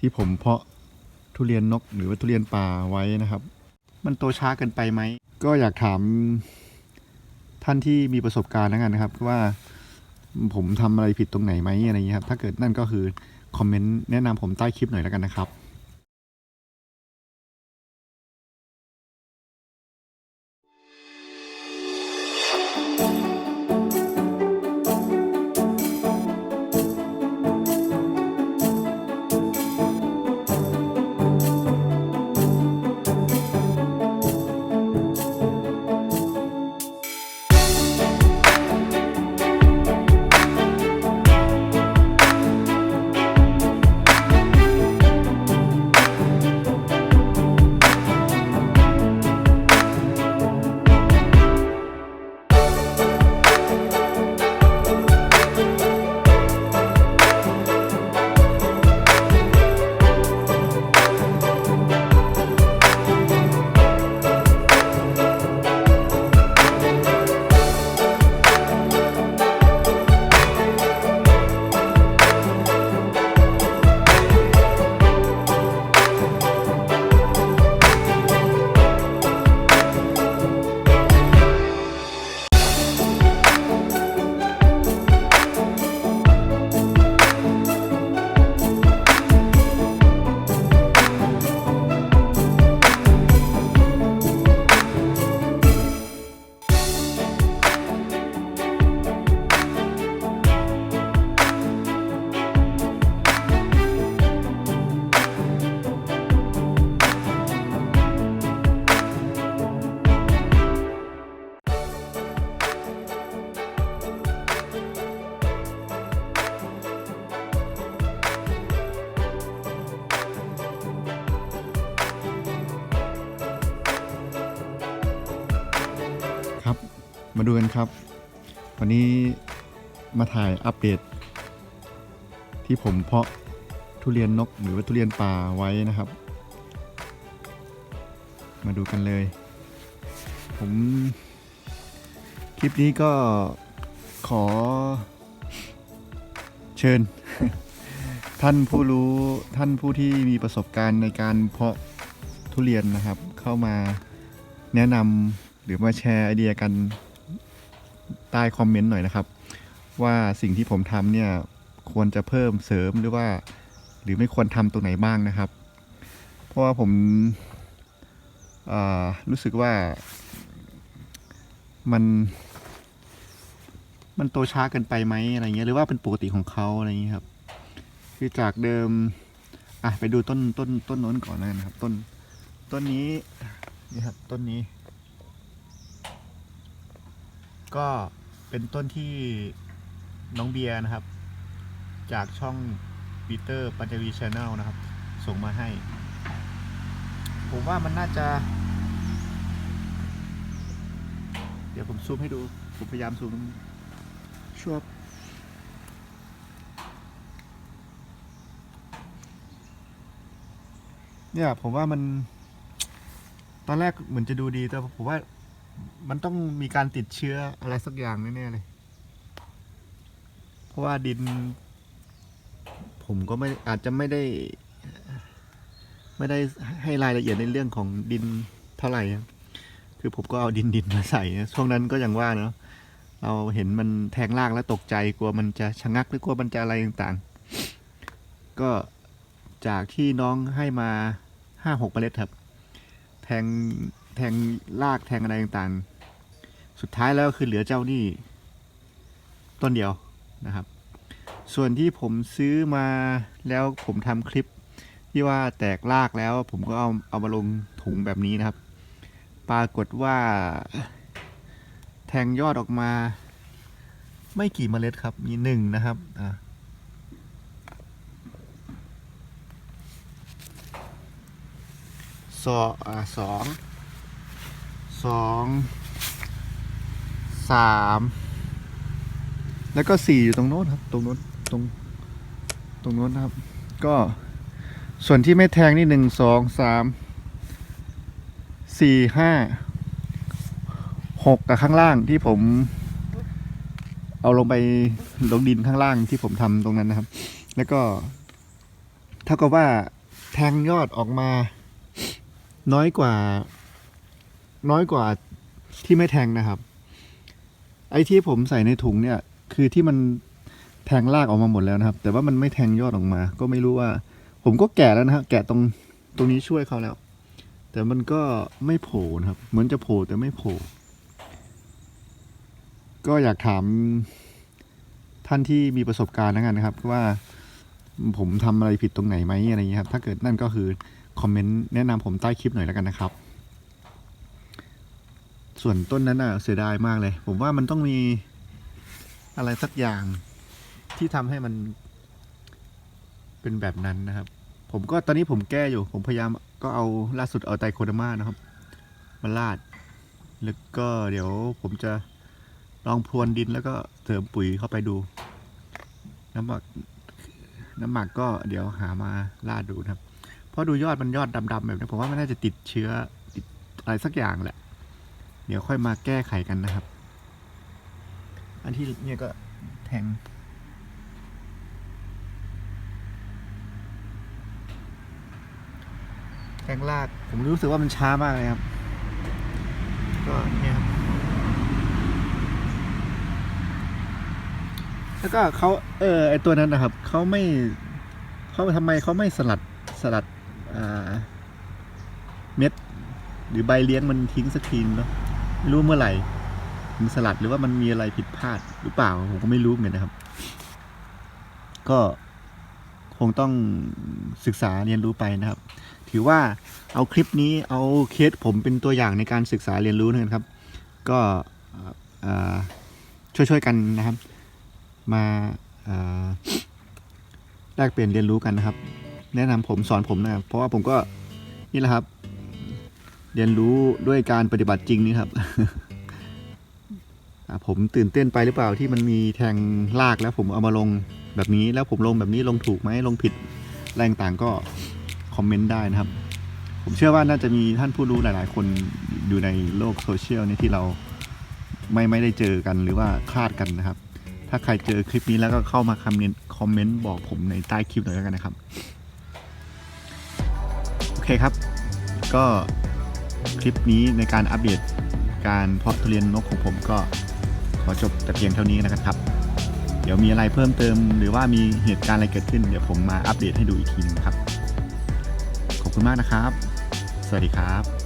ที่ผมเพาะทุเรียนนกหรือว่าทุเรียนป่าไว้นะครับ มันโตช้าเกินไปไหม ก็อยากถามท่านที่มีประสบการณ์แล้วกันนะครับ ว่าผมทำอะไรผิดตรงไหนไหมอะไรอย่างเงี้ยครับ ถ้าเกิดนั่นก็คือคอมเมนต์แนะนำผมใต้คลิปหน่อยแล้วกันนะครับ มาดูกันครับ วันนี้มาถ่ายอัปเดต ที่ผมเพาะทุเรียนนกหรือว่าทุเรียนป่าไว้นะครับ มาดูกันเลย ผม คลิปนี้ก็ขอ เชิญ ท่านผู้รู้ท่านผู้ที่มีประสบการณ์ในการเพาะทุเรียนนะครับ เข้ามาแนะนำหรือมาแชร์ไอเดียกัน ใต้คอมเมนต์หน่อยนะครับ ว่าสิ่งที่ผมทำเนี่ยควรจะเพิ่มเสริมหรือว่า หรือไม่ควรทำตรงไหนบ้างนะครับ เพราะว่าผมารู้สึกว่ามัน มันโตช้าเกินไปไหมอะไรเงี้ยหรือว่าเป็นปกติของเขาอะไรเงี้ยครับ คือจากเดิมอะไปดูต้นต้นต้นน้นก่อนแล้วกันนะครับ ต้นต้นนี้นี่ครับต้นนี้ ก็เป็นต้นที่น้องเบียร์นะครับ จากช่องปีเตอร์ปัญจวีชาแนลนะครับ ส่งมาให้ ผมว่ามันน่าจะ เดี๋ยวผมซูมให้ดู ผมพยายามซูมช่วบเนี่ยผมว่ามัน ตอนแรกเหมือนจะดูดีแต่ผมว่า มันต้องมีการติดเชื้ออะไรสักอย่างแน่ๆเลย เพราะว่าดิน ผมก็ไม่อาจจะไม่ได้ ไม่ได้ให้รายละเอียดในเรื่องของดินเท่าไหร่ คือผมก็เอาดินดินมาใส่ช่วงนั้นก็อย่างว่าเนาะเราเห็นมันแทงรากแล้วตกใจกลัวมันจะชะงักหรือกลัวมันจะอะไรต่างๆ ก็จากที่น้องให้มาห้าหกเมล็ดครับ แทง แทงรากแทงอะไรต่างๆ สุดท้ายแล้วคือเหลือเจ้านี่ต้นเดียวนะครับ ส่วนที่ผมซื้อมาแล้วผมทำคลิปที่ว่าแตกรากแล้วผมก็เอาเอามาลงถุงแบบนี้นะครับ ปรากฏว่า แทงยอดออกมา ไม่กี่เมล็ดครับ มีหนึ่งนะครับอะสองอ่าสอง สองสามแล้วก็สี่อยู่ตรงโน้นครับ ตรงโน้นตรงตรงโน้นนะครับ ก็ส่วนที่ไม่แทงนี่หนึ่งสองสามสี่ห้าหกกับข้างล่างที่ผม เอาลงไปลงดินข้างล่างที่ผมทำตรงนั้นนะครับ แล้วก็เท่ากับว่าแทงยอดออกมาน้อยกว่า น้อยกว่าที่ไม่แทงนะครับ ไอ้ที่ผมใส่ในถุงเนี่ย คือที่มันแทงรากออกมาหมดแล้วนะครับ แต่ว่ามันไม่แทงยอดออกมา ก็ไม่รู้ว่า ผมก็แกะแล้วนะฮะแกะตรงตรงนี้ช่วยเขาแล้ว แต่มันก็ไม่โผล่นะครับ เหมือนจะโผล่แต่ไม่โผล่ก็อยากถามท่านที่มีประสบการณ์แล้วกันนะครับ ว่าผมทำอะไรผิดตรงไหนไหมอะไรอย่างเงี้ยครับ ถ้าเกิดนั่นก็คือ คอมเมนต์แนะนำผมใต้คลิปหน่อยแล้วกันนะครับ ส่วนต้นนั้นน่ะเสียดายมากเลย ผมว่ามันต้องมีอะไรสักอย่างที่ทำให้มัน เป็นแบบนั้นนะครับ ผมก็ตอนนี้ผมแก้อยู่ ผมพยายามก็เอาล่าสุดเอาไตรโคดามานะครับมาลาด แล้วก็เดี๋ยวผมจะลองพรวนดินแล้วก็เสริมปุ๋ยเข้าไปดู น้ำหมักน้ำหมักก็เดี๋ยวหามาลาดดูนะครับ เพราะดูยอดมันยอดดำๆแบบนี้ผมว่ามันน่าจะติดเชื้อติดอะไรสักอย่างแหละ เดี๋ยวค่อยมาแก้ไขกันนะครับ อันที่เนี่ยก็แทงแทงลาก ผมรู้สึกว่ามันช้ามากเลยครับ ก็เนี่ยครับแล้วก็เขาเออไอตัวนั้นนะครับเขาไม่เขาทำไมเขาไม่สลัดสลัดเม็ด หรือใบเลี้ยงมันทิ้งสักทีนเนาะ รู้เมื่อไหร่มันสลัดหรือว่ามันมีอะไรผิดพลาดหรือเปล่า ผมก็ไม่รู้เหมือนกันนะครับ ก็คงต้องศึกษาเรียนรู้ไปนะครับ ถือว่าเอาคลิปนี้เอาเคสผมเป็นตัวอย่างในการศึกษาเรียนรู้นะครับ ก็ช่วยๆกันนะครับ มาแลกเปลี่ยนเรียนรู้กันนะครับ แนะนำผมสอนผมนะครับ เพราะว่าผมก็นี่แหละครับ เรียนรู้ด้วยการปฏิบัติจริงนี่ครับผมตื่นเต้นไปหรือเปล่าที่มันมีแทงลากแล้วผมเอามาลงแบบนี้แล้วผมลงแบบนี้ลงถูกไหมลงผิดแรงต่างก็คอมเมนต์ได้นะครับ ผมเชื่อว่าน่าจะมีท่านผู้รู้หลาย ๆ คนอยู่ในโลกโซเชียลนี่ที่เราไม่ไม่ได้เจอกันหรือว่าคลาดกันนะครับ ถ้าใครเจอคลิปนี้แล้วก็เข้ามาคอมเมนต์คอมเมนต์บอกผมในใต้คลิปหน่อยแล้วกันนะครับ โอเคครับ ก็ คลิปนี้ในการอัปเดตการเพาะทุเรียนนกของผมก็ขอจบแต่เพียงเท่านี้นะครับ เดี๋ยวมีอะไรเพิ่มเติม หรือว่ามีเหตุการณ์อะไรเกิดขึ้น เดี๋ยวผมมาอัปเดตให้ดูอีกทีนึงครับ ขอบคุณมากนะครับ สวัสดีครับ